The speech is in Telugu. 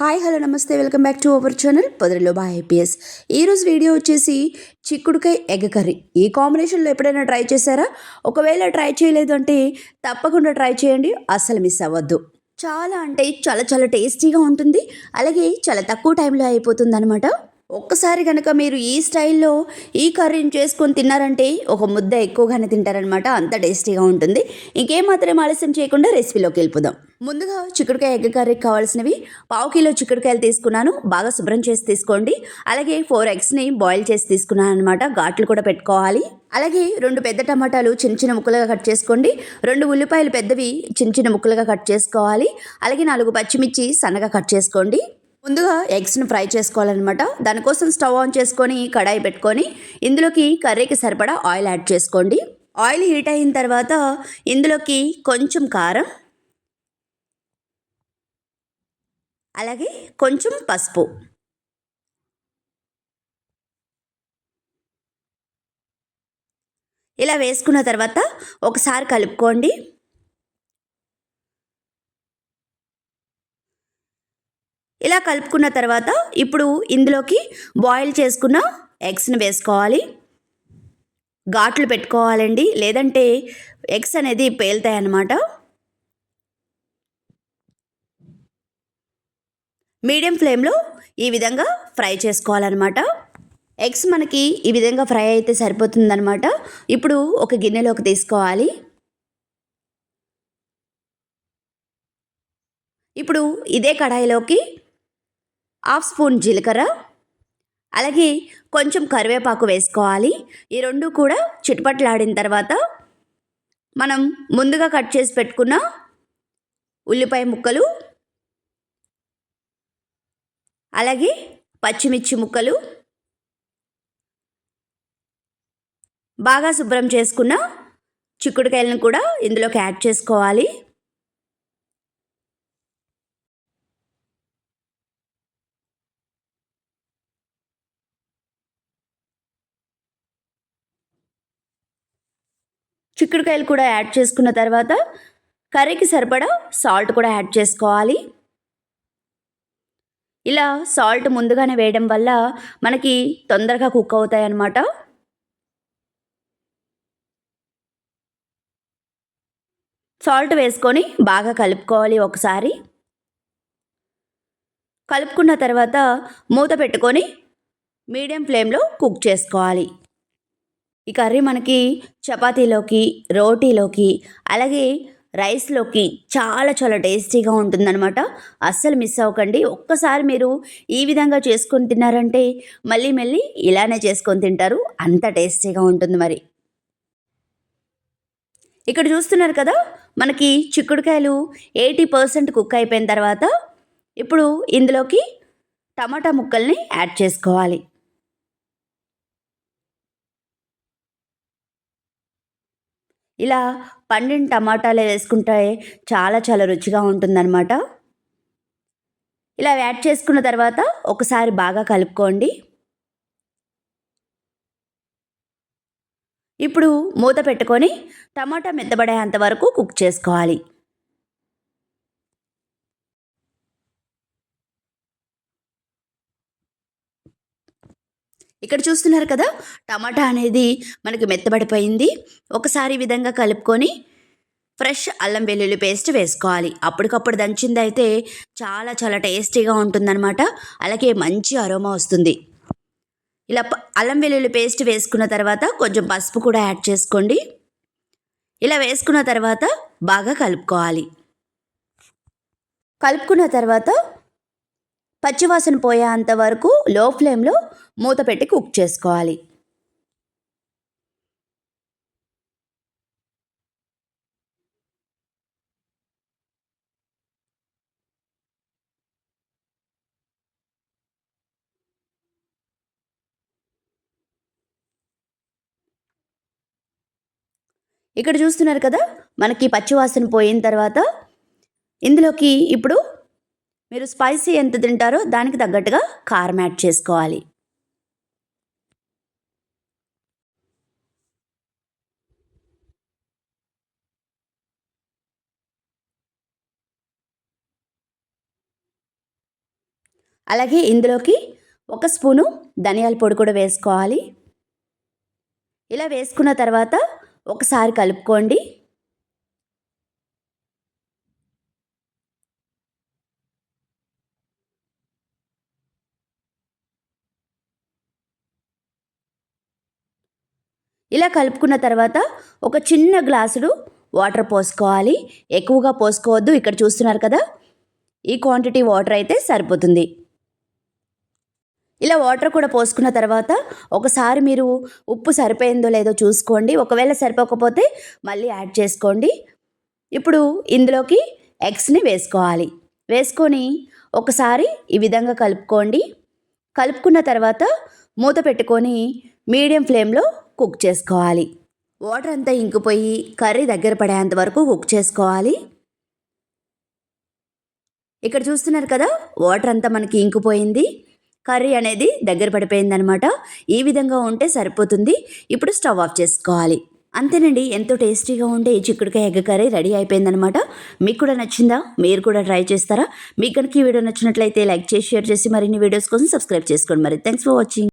హాయ్ హలో నమస్తే. Welcome back to our channel పొదరిలో బా ఐపీఎస్. ఈరోజు వీడియో వచ్చేసి చిక్కుడుకాయ ఎగ్ కర్రీ. ఈ కాంబినేషన్లో ఎప్పుడైనా ట్రై చేశారా? ఒకవేళ ట్రై చేయలేదు అంటే తప్పకుండా ట్రై చేయండి. అస్సలు మిస్ అవ్వద్దు. చాలా అంటే చాలా చాలా టేస్టీగా ఉంటుంది. అలాగే చాలా తక్కువ టైంలో అయిపోతుంది అనమాట ఒక్కసారి కనుక మీరు ఈ స్టైల్లో ఈ కర్రీని చేసుకొని తిన్నారంటే ఒక ముద్ద ఎక్కువగానే తింటారనమాట అంత టేస్టీగా ఉంటుంది. ఇంకేం మాత్రం ఆలస్యం చేయకుండా రెసిపీలోకి వెళ్ళిపోదాం. ముందుగా చిక్కుడుకాయ ఎగ్ కర్రీకి కావాల్సినవి పావు కిలో చిక్కుడుకాయలు తీసుకున్నాను. బాగా శుభ్రం చేసి తీసుకోండి. అలాగే ఫోర్ ఎగ్స్ని బాయిల్ చేసి తీసుకున్నాను అనమాట ఘాట్లు కూడా పెట్టుకోవాలి. అలాగే రెండు పెద్ద టమాటాలు చిన్న చిన్న ముక్కలుగా కట్ చేసుకోండి. రెండు ఉల్లిపాయలు పెద్దవి చిన్న చిన్న ముక్కలుగా కట్ చేసుకోవాలి. అలాగే నాలుగు పచ్చిమిర్చి సన్నగా కట్ చేసుకోండి. ముందుగా ఎగ్స్ని ఫ్రై చేసుకోవాలన్నమాట. దానికోసం స్టవ్ ఆన్ చేసుకొని కడాయి పెట్టుకొని ఇందులోకి కర్రీకి సరిపడా ఆయిల్ యాడ్ చేసుకోండి. ఆయిల్ హీట్ అయిన తర్వాత ఇందులోకి కొంచెం కారం అలాగే కొంచెం పసుపు. ఇలా వేసుకున్న తర్వాత ఒకసారి కలుపుకోండి. ఇలా కలుపుకున్న తర్వాత ఇప్పుడు ఇందులోకి బాయిల్ చేసుకున్న ఎగ్స్ని వేసుకోవాలి. ఘాట్లు పెట్టుకోవాలండి. లేదంటే ఎగ్స్ అనేది పేలుతాయి అన్నమాట మీడియం ఫ్లేమ్లో ఈ విధంగా ఫ్రై చేసుకోవాలన్నమాట. ఎగ్స్ మనకి ఈ విధంగా ఫ్రై అయితే సరిపోతుందన్నమాట. ఇప్పుడు ఒక గిన్నెలోకి తీసుకోవాలి. ఇప్పుడు ఇదే కడాయిలోకి హాఫ్ స్పూన్ జీలకర్ర అలాగే కొంచెం కరివేపాకు వేసుకోవాలి. ఈ రెండు కూడా చిటుపట్లాడిన తర్వాత మనం ముందుగా కట్ చేసి పెట్టుకున్న ఉల్లిపాయ ముక్కలు అలాగే పచ్చిమిర్చి ముక్కలు బాగా శుభ్రం చేసుకున్న చిక్కుడుకాయలను కూడా ఇందులోకి యాడ్ చేసుకోవాలి. చిక్కుడుకాయలు కూడా యాడ్ చేసుకున్న తర్వాత కర్రీకి సరిపడా సాల్ట్ కూడా యాడ్ చేసుకోవాలి. ఇలా సాల్ట్ ముందుగానే వేయడం వల్ల మనకి తొందరగా కుక్ అవుతాయి అన్నమాట సాల్ట్ వేసుకొని బాగా కలుపుకోవాలి ఒకసారి. కలుపుకున్న తర్వాత మూత పెట్టుకొని మీడియం ఫ్లేమ్లో కుక్ చేసుకోవాలి. ఈ కర్రీ మనకి చపాతీలోకి రోటీలోకి అలాగే రైస్లోకి చాలా చాలా టేస్టీగా ఉంటుందన్నమాట. అస్సలు మిస్ అవ్వకండి. ఒక్కసారి మీరు ఈ విధంగా చేసుకొని తిన్నారంటే మళ్ళీ మళ్ళీ ఇలానే చేసుకొని తింటారు. అంత టేస్టీగా ఉంటుంది మరి. ఇక్కడ చూస్తున్నారు కదా మనకి చిక్కుడుకాయలు ఎయిటీ పర్సెంట్ కుక్ అయిపోయిన తర్వాత ఇప్పుడు ఇందులోకి టమాటా ముక్కల్ని యాడ్ చేసుకోవాలి. ఇలా పండిన టమాటాలు వేసుకుంటే చాలా చాలా రుచిగా ఉంటుందన్నమాట. ఇలా యాడ్ చేసుకున్న తర్వాత ఒకసారి బాగా కలుపుకోండి. ఇప్పుడు మూత పెట్టుకొని టమాటా మెత్తబడేంత వరకు కుక్ చేసుకోవాలి. ఇక్కడ చూస్తున్నారు కదా టమాటా అనేది మనకి మెత్తబడిపోయింది. ఒకసారి ఈ విధంగా కలుపుకొని ఫ్రెష్ అల్లం వెల్లుల్లి పేస్ట్ వేసుకోవాలి. అప్పటికప్పుడు దంచింది అయితే చాలా చాలా టేస్టీగా ఉంటుందన్నమాట. అలాగే మంచి అరోమా వస్తుంది. ఇలా అల్లం వెల్లుల్లి పేస్ట్ వేసుకున్న తర్వాత కొంచెం పసుపు కూడా యాడ్ చేసుకోండి. ఇలా వేసుకున్న తర్వాత బాగా కలుపుకోవాలి. కలుపుకున్న తర్వాత పచ్చివాసన పోయేంత వరకు లో ఫ్లేమ్లో మూత పెట్టి కుక్ చేసుకోవాలి. ఇక్కడ చూస్తున్నారు కదా మనకి పచ్చివాసన పోయిన తర్వాత ఇందులోకి ఇప్పుడు మీరు స్పైసీ ఎంత తింటారో దానికి తగ్గట్టుగా కారం యాడ్ చేసుకోవాలి. అలాగే ఇందులోకి ఒక స్పూను ధనియాల పొడి కూడా వేసుకోవాలి. ఇలా వేసుకున్న తర్వాత ఒకసారి కలుపుకోండి. ఇలా కలుపుకున్న తర్వాత ఒక చిన్న గ్లాసుడు వాటర్ పోసుకోవాలి. ఎక్కువగా పోసుకోవద్దు. ఇక్కడ చూస్తున్నారు కదా ఈ క్వాంటిటీ వాటర్ అయితే సరిపోతుంది. ఇలా వాటర్ కూడా పోసుకున్న తర్వాత ఒకసారి మీరు ఉప్పు సరిపోయిందో లేదో చూసుకోండి. ఒకవేళ సరిపోకపోతే మళ్ళీ యాడ్ చేసుకోండి. ఇప్పుడు ఇందులోకి ఎగ్స్ని వేసుకోవాలి. వేసుకొని ఒకసారి ఈ విధంగా కలుపుకోండి. కలుపుకున్న తర్వాత మూత పెట్టుకొని మీడియం ఫ్లేమ్లో కుక్ చేసుకోవాలి. వాటర్ అంతా ఇంకిపోయి కర్రీ దగ్గర పడేంత వరకు కుక్ చేసుకోవాలి. ఇక్కడ చూస్తున్నారు కదా వాటర్ అంతా మనకి ఇంకిపోయింది. కర్రీ అనేది దగ్గర పడిపోయిందనమాట. ఈ విధంగా ఉంటే సరిపోతుంది. ఇప్పుడు స్టవ్ ఆఫ్ చేసుకోవాలి. అంతేనండి ఎంతో టేస్టీగా ఉండే ఈ చిక్కుడుకాయ ఎగ్ కర్రీ రెడీ అయిపోయిందనమాట. మీకు కూడా నచ్చిందా? మీరు కూడా ట్రై చేస్తారా? మీకు కనుక ఈ వీడియో నచ్చినట్లయితే లైక్ చేసి షేర్ చేసి మరిన్ని వీడియోస్ కోసం సబ్స్క్రైబ్ చేసుకోండి మరి. Thanks for watching.